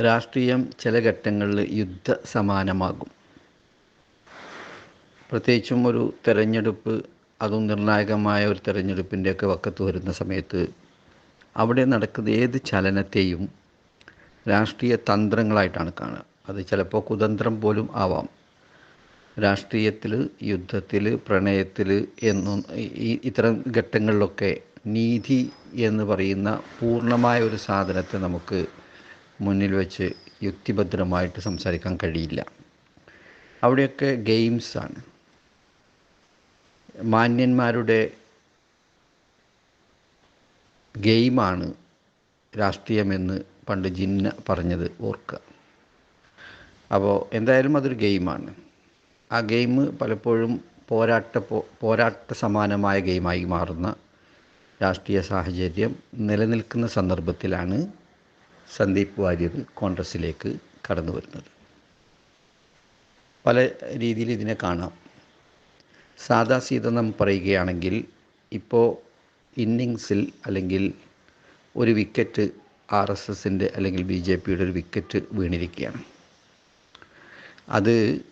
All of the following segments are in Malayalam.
രാഷ്ട്രീയം ചില ഘട്ടങ്ങളിൽ യുദ്ധ സമാനമാകും പ്രത്യേകിച്ചും ഒരു തെരഞ്ഞെടുപ്പ് അതും നിർണായകമായ ഒരു തെരഞ്ഞെടുപ്പിന്റെയൊക്കെ വക്കത്ത് വരുന്ന സമയത്ത് അവിടെ നടക്കുന്ന ഏത് ചലനത്തെയും രാഷ്ട്രീയ തന്ത്രങ്ങളായിട്ടാണ് കാണുക. അത് ചിലപ്പോൾ കുതന്ത്രം പോലും ആവാം. രാഷ്ട്രീയത്തിൽ യുദ്ധത്തിൽ പ്രണയത്തിൽ എന്നും ഈ ഇത്തരം ഘട്ടങ്ങളിലൊക്കെ നീതി എന്ന് പറയുന്ന പൂർണമായ ഒരു സാധനത്തെ നമുക്ക് മുന്നിൽ വെച്ച് യുക്തിഭദ്രമായിട്ട് സംസാരിക്കാൻ കഴിയില്ല. അവിടെയൊക്കെ ഗെയിംസാണ് മാന്യന്മാരുടെ ഗെയിമാണ് രാഷ്ട്രീയമെന്ന് പണ്ട് ജിന്ന പറഞ്ഞത് ഓർക്കുക. അപ്പോൾ എന്തായാലും അതൊരു ഗെയിമാണ്. ആ ഗെയിം പലപ്പോഴും പോരാട്ട പോരാട്ട സമാനമായ ഗെയിമായി മാറുന്ന രാഷ്ട്രീയ സാഹചര്യം നിലനിൽക്കുന്ന സന്ദർഭത്തിലാണ് സന്ദീപ് വാര്യർ കോൺഗ്രസ്സിലേക്ക് കടന്നു വരുന്നത്. പല രീതിയിൽ ഇതിനെ കാണാം. സാദാ സീത നാം പറയുകയാണെങ്കിൽ ഇപ്പോൾ ഇന്നിങ്സിൽ അല്ലെങ്കിൽ ഒരു വിക്കറ്റ് ആർ എസ് എസിന്റെ അല്ലെങ്കിൽ ബി ജെ പിയുടെ ഒരു വിക്കറ്റ് വീണിരിക്കുകയാണ്. അത്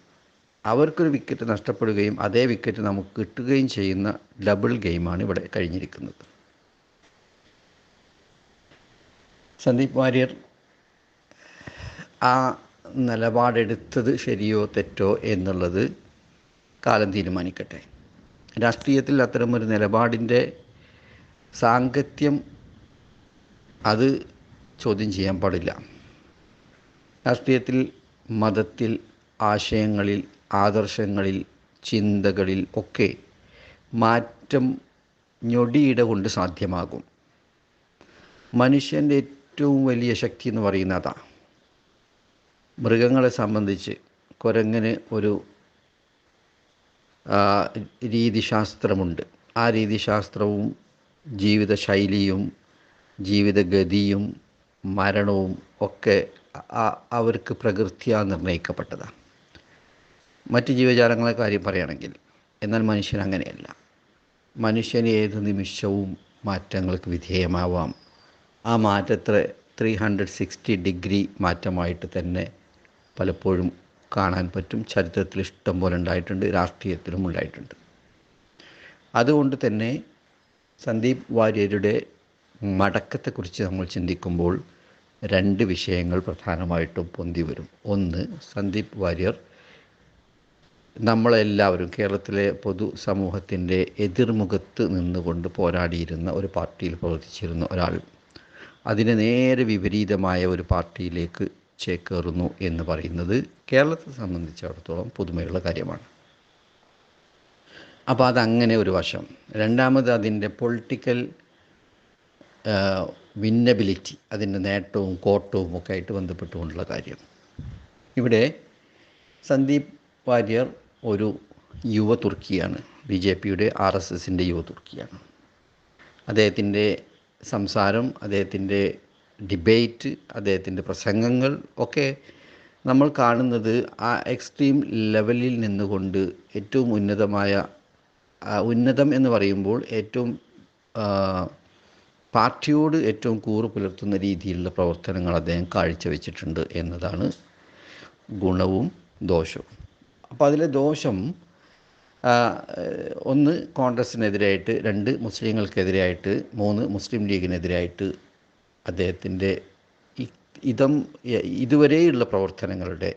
അവർക്കൊരു വിക്കറ്റ് നഷ്ടപ്പെടുകയും അതേ വിക്കറ്റ് നമുക്ക് കിട്ടുകയും ചെയ്യുന്ന ഡബിൾ ഗെയിമാണ് ഇവിടെ കഴിഞ്ഞിരിക്കുന്നത്. സന്ദീപ് വാര്യർ ആ നിലപാടെടുത്തത് ശരിയോ തെറ്റോ എന്നുള്ളത് കാലം തീരുമാനിക്കട്ടെ. രാഷ്ട്രീയത്തിൽ അത്തരമൊരു നിലപാടിന്റെ സാങ്കത്യം അത് ചോദ്യം ചെയ്യാൻ പാടില്ല. രാഷ്ട്രീയത്തിൽ മതത്തിൽ ആശയങ്ങളിൽ ആദർശങ്ങളിൽ ചിന്തകളിൽ ഒക്കെ മാറ്റം ഞൊടിയിട കൊണ്ട് സാധ്യമാകും. മനുഷ്യന്റെ ഏറ്റവും വലിയ ശക്തി എന്ന് പറയുന്നത് മൃഗങ്ങളെ സംബന്ധിച്ച് കുരങ്ങന് ഒരു രീതിശാസ്ത്രമുണ്ട്. ആ രീതിശാസ്ത്രവും ജീവിതശൈലിയും ജീവിതഗതിയും മരണവും ഒക്കെ അവർക്ക് പ്രകൃത്യാ നിർണയിക്കപ്പെട്ടതാണ് മറ്റ് ജീവജാലങ്ങളെ കാര്യം പറയുകയാണെങ്കിൽ എന്നാൽ മനുഷ്യൻ അങ്ങനെയല്ല. മനുഷ്യൻ ഏത് നിമിഷവും മാറ്റങ്ങൾക്ക് വിധേയമാവാം. ആ മാറ്റത്തെ ത്രീ ഹൺഡ്രഡ് സിക്സ്റ്റി ഡിഗ്രി മാറ്റമായിട്ട് തന്നെ പലപ്പോഴും കാണാൻ പറ്റും. ചരിത്രത്തിൽ ഇഷ്ടം പോലെ ഉണ്ടായിട്ടുണ്ട് രാഷ്ട്രീയത്തിലും ഉണ്ടായിട്ടുണ്ട്. അതുകൊണ്ട് തന്നെ സന്ദീപ് വാര്യരുടെ മടക്കത്തെക്കുറിച്ച് നമ്മൾ ചിന്തിക്കുമ്പോൾ രണ്ട് വിഷയങ്ങൾ പ്രധാനമായിട്ടും പൊന്തി വരും. ഒന്ന് സന്ദീപ് വാര്യർ നമ്മളെല്ലാവരും കേരളത്തിലെ പൊതു സമൂഹത്തിന്റെ എതിർമുഖത്ത് നിന്നുകൊണ്ട് പോരാടിയിരുന്ന ഒരു പാർട്ടിയിൽ പ്രവർത്തിച്ചിരുന്ന ഒരാൾ. അതിന് നേരെ വിപരീതമായ ഒരു പാർട്ടിയിലേക്ക് ചേക്കേറുന്നു എന്ന് പറയുന്നത് കേരളത്തെ സംബന്ധിച്ചിടത്തോളം പുതുമയുള്ള കാര്യമാണ്. അപ്പോൾ അതങ്ങനെ ഒരു വശം. രണ്ടാമത് അതിന്റെ പൊളിറ്റിക്കൽ വിന്നബിലിറ്റി അതിന്റെ നേട്ടവും കോട്ടവും ഒക്കെ ആയിട്ട് ബന്ധപ്പെട്ടുകൊണ്ടുള്ള കാര്യം. ഇവിടെ സന്ദീപ് വാര്യർ ഒരു യുവ തുർക്കിയാണ്. ബി ജെ പിയുടെ ആർ എസ് എസിന്റെ യുവ തുർക്കിയാണ്. അദ്ദേഹത്തിന്റെ സംസാരം അദ്ദേഹത്തിന്റെ ഡിബേറ്റ് അദ്ദേഹത്തിന്റെ പ്രസംഗങ്ങൾ ഒക്കെ നമ്മൾ കാണുന്നത് ആ എക്സ്ട്രീം ലെവലിൽ നിന്നുകൊണ്ട് ഏറ്റവും ഉന്നതമായ ഉന്നതം എന്ന് പറയുമ്പോൾ ഏറ്റവും പാർട്ടിയോട് ഏറ്റവും കൂറ് പുലർത്തുന്ന രീതിയിലുള്ള പ്രവർത്തനങ്ങൾ അദ്ദേഹം കാഴ്ചവെച്ചിട്ടുണ്ട് എന്നതാണ് ഗുണവും ദോഷവും. അപ്പോൾ അതിലെ ദോഷം ഒന്ന് കോൺഗ്രസിനെതിരായിട്ട് രണ്ട് മുസ്ലിങ്ങൾക്കെതിരായിട്ട് മൂന്ന് മുസ്ലിം ലീഗിനെതിരായിട്ട് അദ്ദേഹത്തിന്റെ ഇതം ഇതുവരെയുള്ള പ്രവർത്തനങ്ങളുടെ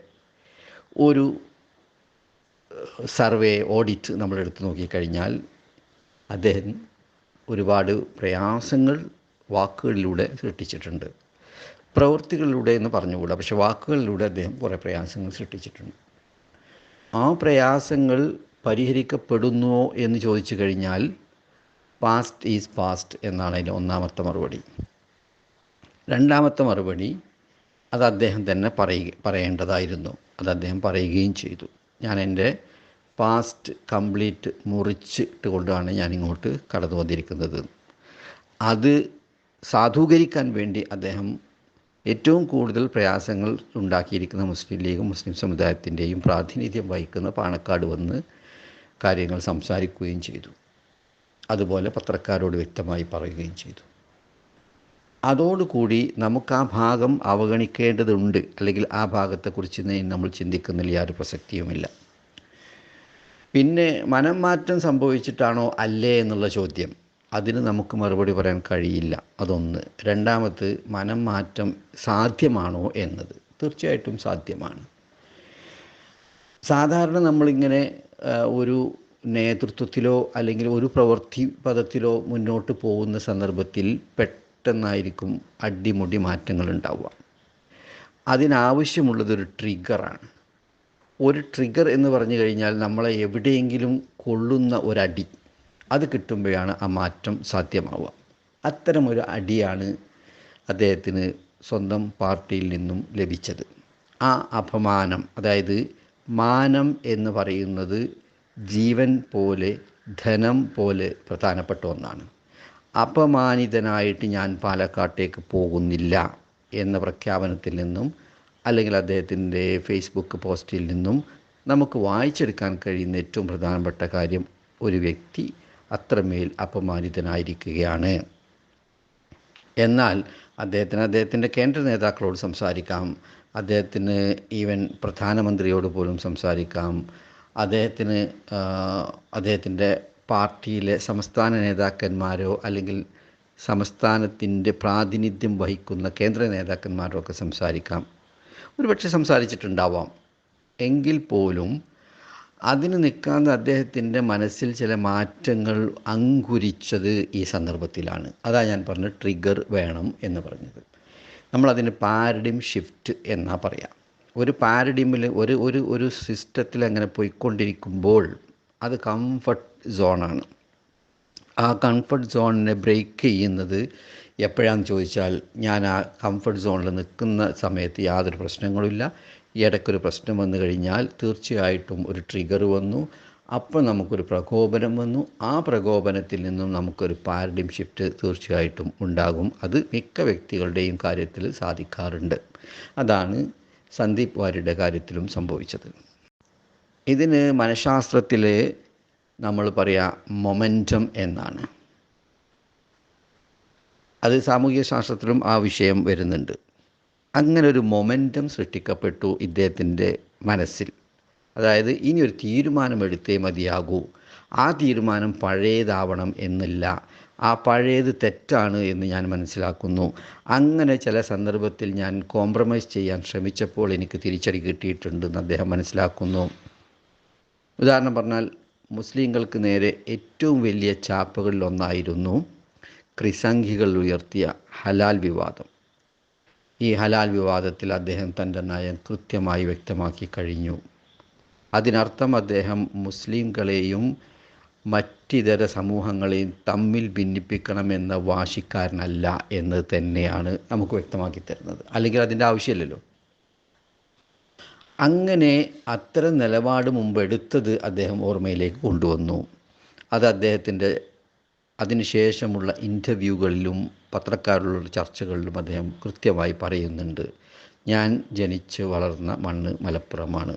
ഒരു സർവേ ഓഡിറ്റ് നമ്മൾ എടുത്തു നോക്കിക്കഴിഞ്ഞാൽ അദ്ദേഹം ഒരുപാട് പ്രയാസങ്ങൾ വാക്കുകളിലൂടെ സൃഷ്ടിച്ചിട്ടുണ്ട്. പ്രവൃത്തികളിലൂടെ എന്ന് പറഞ്ഞുകൂടാ പക്ഷെ വാക്കുകളിലൂടെ അദ്ദേഹം കുറേ പ്രയാസങ്ങൾ സൃഷ്ടിച്ചിട്ടുണ്ട്. ആ പ്രയാസങ്ങൾ പരിഹരിക്കപ്പെടുന്നുവോ എന്ന് ചോദിച്ചു കഴിഞ്ഞാൽ പാസ്റ്റ് ഈസ് പാസ്റ്റ് എന്നാണ് അതിന്റെ ഒന്നാമത്തെ മറുപടി. രണ്ടാമത്തെ മറുപടി അത് അദ്ദേഹം തന്നെ പറയുക പറയേണ്ടതായിരുന്നു. അത് അദ്ദേഹം പറയുകയും ചെയ്തു. ഞാൻ എന്റെ പാസ്റ്റ് കംപ്ലീറ്റ് മുറിച്ചിട്ട് കൊണ്ടാണ് ഞാൻ ഇങ്ങോട്ട് കടന്നു വന്നിരിക്കുന്നത്. അത് സാധൂകരിക്കാൻ വേണ്ടി അദ്ദേഹം ഏറ്റവും കൂടുതൽ പ്രയാസങ്ങൾ ഉണ്ടാക്കിയിരിക്കുന്ന മുസ്ലിം ലീഗും മുസ്ലിം സമുദായത്തിന്റെയും പ്രാതിനിധ്യം വഹിക്കുന്ന പാണക്കാട് വന്ന് കാര്യങ്ങൾ സംസാരിക്കുകയും ചെയ്തു. അതുപോലെ പത്രക്കാരോട് വ്യക്തമായി പറയുകയും ചെയ്തു. അതോടുകൂടി നമുക്ക് ആ ഭാഗം അവഗണിക്കേണ്ടതുണ്ട്. അല്ലെങ്കിൽ ആ ഭാഗത്തെക്കുറിച്ച് നമ്മൾ ചിന്തിക്കുന്നതിൽ യാതൊരു പ്രസക്തിയുമില്ല. പിന്നെ മനം മാറ്റം സംഭവിച്ചിട്ടാണോ അല്ലേ എന്നുള്ള ചോദ്യം. അതിന് നമുക്ക് മറുപടി പറയാൻ കഴിയില്ല. അതൊന്ന്. രണ്ടാമത് മനം മാറ്റം സാധ്യമാണോ എന്നത്. തീർച്ചയായിട്ടും സാധ്യമാണ്. സാധാരണ നമ്മളിങ്ങനെ ഒരു നേതൃത്വത്തിലോ അല്ലെങ്കിൽ ഒരു പ്രവൃത്തി പദത്തിലോ മുന്നോട്ട് പോകുന്ന സന്ദർഭത്തിൽ പെട്ടെന്നായിരിക്കും അടിമുടി മാറ്റങ്ങൾ ഉണ്ടാവുക. അതിനാവശ്യമുള്ളത് ഒരു ട്രിഗറാണ് ഒരു ട്രിഗർ എന്ന് പറഞ്ഞു കഴിഞ്ഞാൽ നമ്മളെ എവിടെയെങ്കിലും കൊള്ളുന്ന ഒരടി അത് കിട്ടുമ്പോഴാണ് ആ മാറ്റം സാധ്യമാവുക. അത്തരമൊരു അടിയാണ് അദ്ദേഹത്തിന് സ്വന്തം പാർട്ടിയിൽ നിന്നും ലഭിച്ചത്. ആ അപമാനം അതായത് മാനം എന്ന് പറയുന്നത് ജീവൻ പോലെ ധനം പോലെ പ്രധാനപ്പെട്ട ഒന്നാണ്. അപമാനിതനായിട്ട് ഞാൻ പാലക്കാട്ടേക്ക് പോകുന്നില്ല എന്ന പ്രഖ്യാപനത്തിൽ നിന്നും അല്ലെങ്കിൽ അദ്ദേഹത്തിന്റെ ഫേസ്ബുക്ക് പോസ്റ്റിൽ നിന്നും നമുക്ക് വായിച്ചെടുക്കാൻ കഴിയുന്ന ഏറ്റവും പ്രധാനപ്പെട്ട കാര്യം ഒരു വ്യക്തി അത്രമേൽ അപമാനിതനായിരിക്കുകയാണ്. എന്നാൽ അദ്ദേഹത്തിന് അദ്ദേഹത്തിന്റെ കേന്ദ്ര നേതാക്കളോട് സംസാരിക്കാം. അദ്ദേഹത്തിന് ഈവൻ പ്രധാനമന്ത്രിയോട് പോലും സംസാരിക്കാം. അദ്ദേഹത്തിന് അദ്ദേഹത്തിന്റെ പാർട്ടിയിലെ സംസ്ഥാന നേതാക്കന്മാരോ അല്ലെങ്കിൽ സംസ്ഥാനത്തിന്റെ പ്രാതിനിധ്യം വഹിക്കുന്ന കേന്ദ്ര നേതാക്കന്മാരോ ഒക്കെ സംസാരിക്കാം. ഒരുപക്ഷെ സംസാരിച്ചിട്ടുണ്ടാവാം. എങ്കിൽ പോലും അതിന് നിൽക്കാതെ അദ്ദേഹത്തിന്റെ മനസ്സിൽ ചില മാറ്റങ്ങൾ അങ്കുരിച്ചത് ഈ സന്ദർഭത്തിലാണ്. അതാ ഞാൻ പറഞ്ഞ ട്രിഗർ വേണം എന്ന് പറഞ്ഞത്. നമ്മളതിന് പാരഡിം ഷിഫ്റ്റ് എന്നാ പറയാം. ഒരു പാരഡിമിൽ ഒരു ഒരു ഒരു സിസ്റ്റത്തിൽ അങ്ങനെ പോയിക്കൊണ്ടിരിക്കുമ്പോൾ അത് കംഫർട്ട് സോണാണ് ആ കംഫർട്ട് സോണിനെ ബ്രേക്ക് ചെയ്യുന്നത് എപ്പോഴാണെന്ന് ചോദിച്ചാൽ ഞാൻ ആ കംഫർട്ട് സോണിൽ നിൽക്കുന്ന സമയത്ത് യാതൊരു പ്രശ്നങ്ങളുമില്ല ഇടയ്ക്കൊരു പ്രശ്നം വന്നു കഴിഞ്ഞാൽ തീർച്ചയായിട്ടും ഒരു ട്രിഗർ വന്നു. അപ്പോൾ നമുക്കൊരു പ്രകോപനം വന്നു. ആ പ്രകോപനത്തിൽ നിന്നും നമുക്കൊരു പാരഡിം ഷിഫ്റ്റ് തീർച്ചയായിട്ടും ഉണ്ടാകും. അത് മിക്ക വ്യക്തികളുടെയും കാര്യത്തിൽ സാധിക്കാറുണ്ട്. അതാണ് സന്ദീപ് വാര്യരുടെ കാര്യത്തിലും സംഭവിച്ചത്. ഇതിന് മനഃശാസ്ത്രത്തിൽ നമ്മൾ പറയാ മൊമെന്റം എന്നാണ്. അത് സാമൂഹ്യ ശാസ്ത്രത്തിലും ആ വിഷയം വരുന്നുണ്ട്. അങ്ങനെ ഒരു മൊമെന്റം സൃഷ്ടിക്കപ്പെട്ടു ഇദ്ദേഹത്തിന്റെ മനസ്സിൽ. അതായത് ഇനി ഒരു തീരുമാനം തീരുമാനമെടുത്തേ മതിയാകൂ. ആ തീരുമാനം പഴയതാവണം എന്നില്ല. ആ പഴയത് തെറ്റാണ് എന്ന് ഞാൻ മനസ്സിലാക്കുന്നു. അങ്ങനെ ചില സന്ദർഭത്തിൽ ഞാൻ കോംപ്രമൈസ് ചെയ്യാൻ ശ്രമിച്ചപ്പോൾ എനിക്ക് തിരിച്ചടി കിട്ടിയിട്ടുണ്ടെന്ന് അദ്ദേഹം മനസ്സിലാക്കുന്നു. ഉദാഹരണം പറഞ്ഞാൽ മുസ്ലിങ്ങൾക്ക് നേരെ ഏറ്റവും വലിയ ചാപ്പകളിലൊന്നായിരുന്നു ക്രിസംഖികൾ ഉയർത്തിയ ഹലാൽ വിവാദം. ഈ ഹലാൽ വിവാദത്തിൽ അദ്ദേഹം തന്റെ നയം കൃത്യമായി വ്യക്തമാക്കി കഴിഞ്ഞു. അതിനർത്ഥം അദ്ദേഹം മുസ്ലിംകളെയും മറ്റിതര സമൂഹങ്ങളെയും തമ്മിൽ ഭിന്നിപ്പിക്കണമെന്ന വാശിക്കാരനല്ല എന്ന് തന്നെയാണ് നമുക്ക് വ്യക്തമാക്കി തരുന്നത്. അല്ലെങ്കിൽ അതിന്റെ ആവശ്യമില്ലല്ലോ. അങ്ങനെ അത്തരം നിലപാട് മുമ്പ് എടുത്തത് അദ്ദേഹം ഓർമ്മയിലേക്ക് കൊണ്ടുവന്നു. അത് അദ്ദേഹത്തിന്റെ അതിനുശേഷമുള്ള ഇന്റർവ്യൂകളിലും പത്രക്കാരുള്ള ചർച്ചകളിലും അദ്ദേഹം കൃത്യമായി പറയുന്നുണ്ട്. ഞാൻ ജനിച്ച് വളർന്ന മണ്ണ് മലപ്പുറമാണ്.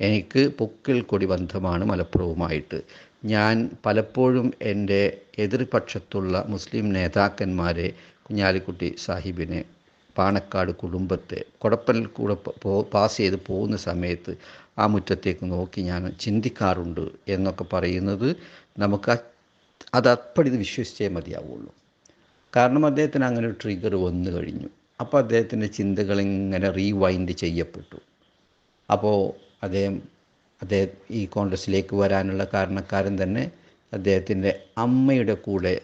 എനിക്ക് പൊക്കിൽ കൊടി ബന്ധമാണ് മലപ്പുറവുമായിട്ട്. ഞാൻ പലപ്പോഴും എന്റെ എതിർപക്ഷത്തുള്ള മുസ്ലിം നേതാക്കന്മാരെ കുഞ്ഞാലിക്കുട്ടി സാഹിബിനെ പാണക്കാട് കുടുംബത്തെ കുടപ്പനിൽ കൂടെ പോ പാസ് ചെയ്ത് പോകുന്ന സമയത്ത് ആ മുറ്റത്തേക്ക് നോക്കി ഞാൻ ചിന്തിക്കാറുണ്ട് എന്നൊക്കെ പറയുന്നത് നമുക്ക് അത് അപ്പടി വിശ്വസിച്ചേ മതിയാവുള്ളൂ. കാരണം അദ്ദേഹത്തിന് അങ്ങനെ ഒരു ട്രിഗർ വന്നു കഴിഞ്ഞു. അപ്പോൾ അദ്ദേഹത്തിന്റെ ചിന്തകൾ ഇങ്ങനെ റീവൈൻഡ് ചെയ്യപ്പെട്ടു. അപ്പോൾ അദ്ദേഹം അദ്ദേഹം ഈ കോൺഗ്രസ്സിലേക്ക് വരാനുള്ള കാരണക്കാരൻ തന്നെ അദ്ദേഹത്തിന്റെ അമ്മയുടെ കൂടെ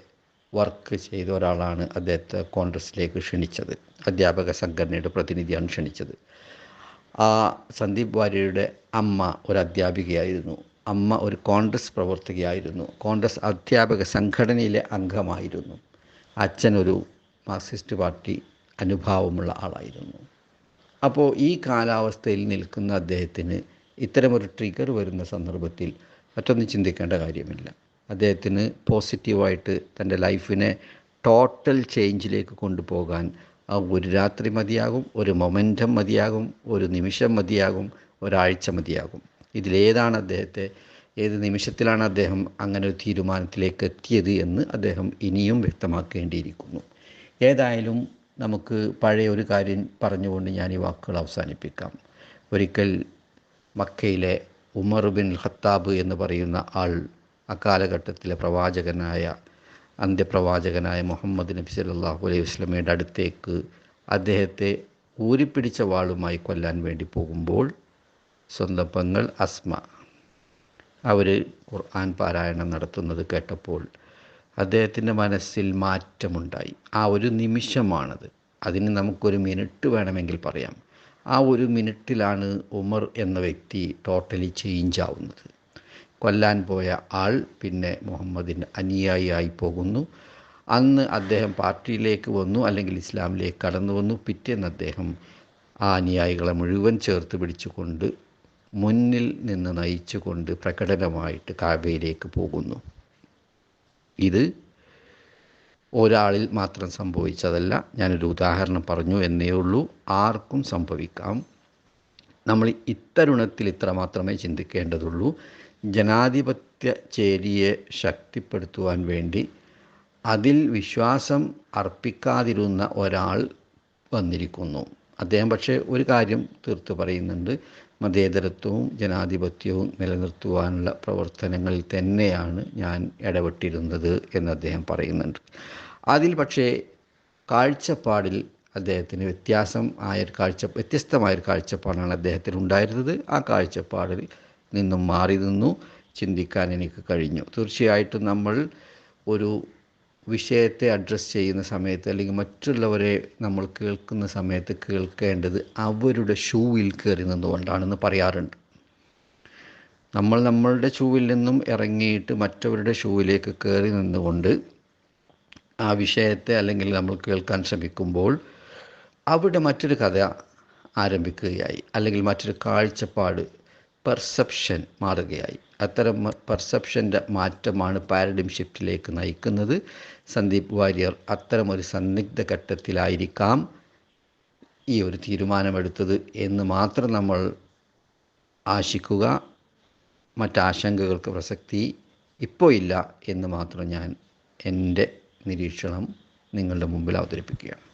വർക്ക് ചെയ്ത ഒരാളാണ് അദ്ദേഹത്തെ കോൺഗ്രസ്സിലേക്ക് ക്ഷണിച്ചത്. അധ്യാപക സംഘടനയുടെ പ്രതിനിധിയാണ് ക്ഷണിച്ചത്. ആ സന്ദീപ് വാര്യരുടെ അമ്മ ഒരു അധ്യാപികയായിരുന്നു. അമ്മ ഒരു കോൺഗ്രസ് പ്രവർത്തകയായിരുന്നു. കോൺഗ്രസ് അധ്യാപക സംഘടനയിലെ അംഗമായിരുന്നു. അച്ഛൻ ഒരു മാർക്സിസ്റ്റ് പാർട്ടി അനുഭാവമുള്ള ആളായിരുന്നു. അപ്പോൾ ഈ കാലാവസ്ഥയിൽ നിൽക്കുന്ന അദ്ദേഹത്തിന് ഇത്തരമൊരു ട്രിഗർ വരുന്ന സന്ദർഭത്തിൽ മറ്റൊന്നും ചിന്തിക്കേണ്ട കാര്യമില്ല. അദ്ദേഹത്തിന് പോസിറ്റീവായിട്ട് തന്റെ ലൈഫിനെ ടോട്ടൽ ചേഞ്ചിലേക്ക് കൊണ്ടുപോകാൻ ഒരു രാത്രി മതിയാകും ഒരു മൊമെന്റം മതിയാകും ഒരു നിമിഷം മതിയാകും ഒരാഴ്ച മതിയാകും. ഇതിലേതാണ് അദ്ദേഹത്തെ ഏത് നിമിഷത്തിലാണ് അദ്ദേഹം അങ്ങനെ ഒരു തീരുമാനത്തിലേക്ക് എത്തിയത് എന്ന് അദ്ദേഹം ഇനിയും വ്യക്തമാക്കേണ്ടിയിരിക്കുന്നു. ഏതായാലും നമുക്ക് പഴയ ഒരു കാര്യം പറഞ്ഞുകൊണ്ട് ഞാൻ ഈ വാക്കുകൾ അവസാനിപ്പിക്കാം. ഒരിക്കൽ മക്കയിലെ ഉമർ ബിൻ ഖത്താബ് എന്ന് പറയുന്ന ആൾ അക്കാലഘട്ടത്തിലെ പ്രവാചകനായ അന്ത്യപ്രവാചകനായ മുഹമ്മദ് നബി സല്ലാഹു അലൈഹി വസ്ലമയുടെ അടുത്തേക്ക് അദ്ദേഹത്തെ ഊരിപ്പിടിച്ച വാളുമായി കൊല്ലാൻ വേണ്ടി പോകുമ്പോൾ സ്വന്തം അസ്മ. അവർ ഖുർആൻ പാരായണം നടത്തുന്നത് കേട്ടപ്പോൾ അദ്ദേഹത്തിന്റെ മനസ്സിൽ മാറ്റമുണ്ടായി. ആ ഒരു നിമിഷമാണത്. അതിന് നമുക്കൊരു മിനിറ്റ് വേണമെങ്കിൽ പറയാം. ആ ഒരു മിനിറ്റിലാണ് ഉമർ എന്ന വ്യക്തി ടോട്ടലി ചേഞ്ച് ആവുന്നത്. കൊല്ലാൻ പോയ ആൾ പിന്നെ മുഹമ്മദിന്റെ അനുയായിയായി പോകുന്നു. അന്ന് അദ്ദേഹം പാർട്ടിയിലേക്ക് വന്നു അല്ലെങ്കിൽ ഇസ്ലാമിലേക്ക് കടന്നു വന്നു. പിറ്റേന്ന് അദ്ദേഹം ആ അനുയായികളെ മുഴുവൻ ചേർത്ത് പിടിച്ചുകൊണ്ട് മുന്നിൽ നിന്ന് നയിച്ചുകൊണ്ട് പ്രകടനമായിട്ട് കാബയിലേക്ക് പോകുന്നു. ഇത് ഒരാളിൽ മാത്രം സംഭവിച്ചതല്ല. ഞാനൊരു ഉദാഹരണം പറഞ്ഞു എന്നേ ഉള്ളൂ. ആർക്കും സംഭവിക്കാം. നമ്മൾ ഇത്തരുണത്തിൽ ഇത്ര മാത്രമേ ചിന്തിക്കേണ്ടതുള്ളൂ. ജനാധിപത്യ ചേരിയെ ശക്തിപ്പെടുത്തുവാൻ വേണ്ടി അതിൽ വിശ്വാസം അർപ്പിക്കാതിരുന്ന ഒരാൾ വന്നിരിക്കുന്നു. അദ്ദേഹം പക്ഷേ ഒരു കാര്യം തീർത്ത് പറയുന്നുണ്ട്. മതേതരത്വവും ജനാധിപത്യവും നിലനിർത്തുവാനുള്ള പ്രവർത്തനങ്ങളിൽ തന്നെയാണ് ഞാൻ ഇടപെട്ടിരുന്നത് എന്ന് അദ്ദേഹം പറയുന്നുണ്ട്. അതിൽ പക്ഷേ കാഴ്ചപ്പാടിൽ അദ്ദേഹത്തിന് വ്യത്യാസം ആയ ഒരു കാഴ്ച വ്യത്യസ്തമായൊരു കാഴ്ചപ്പാടാണ് അദ്ദേഹത്തിന് ഉണ്ടായിരുന്നത്. ആ കാഴ്ചപ്പാടിൽ നിന്നും മാറി നിന്നു. ചിന്തിക്കാൻ എനിക്ക് കഴിഞ്ഞു. തീർച്ചയായിട്ടും നമ്മൾ ഒരു വിഷയത്തെ അഡ്രസ്സ് ചെയ്യുന്ന സമയത്ത് അല്ലെങ്കിൽ മറ്റുള്ളവരെ നമ്മൾ കേൾക്കുന്ന സമയത്ത് കേൾക്കേണ്ടത് അവരുടെ ഷൂവിൽ കയറി നിന്നുകൊണ്ടാണെന്ന് പറയാറുണ്ട്. നമ്മൾ നമ്മളുടെ ഷൂവിൽ നിന്നും ഇറങ്ങിയിട്ട് മറ്റവരുടെ ഷൂവിലേക്ക് കയറി നിന്നുകൊണ്ട് ആ വിഷയത്തെ അല്ലെങ്കിൽ നമ്മൾ കേൾക്കാൻ ശ്രമിക്കുമ്പോൾ അവിടെ മറ്റൊരു കഥ ആരംഭിക്കുകയായി. അല്ലെങ്കിൽ മറ്റൊരു കാഴ്ചപ്പാട് പെർസെപ്ഷൻ മാറുകയായി. അത്തരം പെർസെപ്ഷന്റെ മാറ്റമാണ് പാരഡിം ഷിഫ്റ്റിലേക്ക് നയിക്കുന്നത്. സന്ദീപ് വാര്യർ അത്തരമൊരു സന്നിഗ്ധ ഘട്ടത്തിലായിരിക്കാം ഈ ഒരു തീരുമാനമെടുത്തത് എന്ന് മാത്രം നമ്മൾ ആശിക്കുക. മറ്റാശങ്കകൾക്ക് പ്രസക്തി ഇപ്പോൾ ഇല്ല എന്ന് മാത്രം ഞാൻ എന്റെ നിരീക്ഷണം നിങ്ങളുടെ മുമ്പിൽ അവതരിപ്പിക്കുകയാണ്.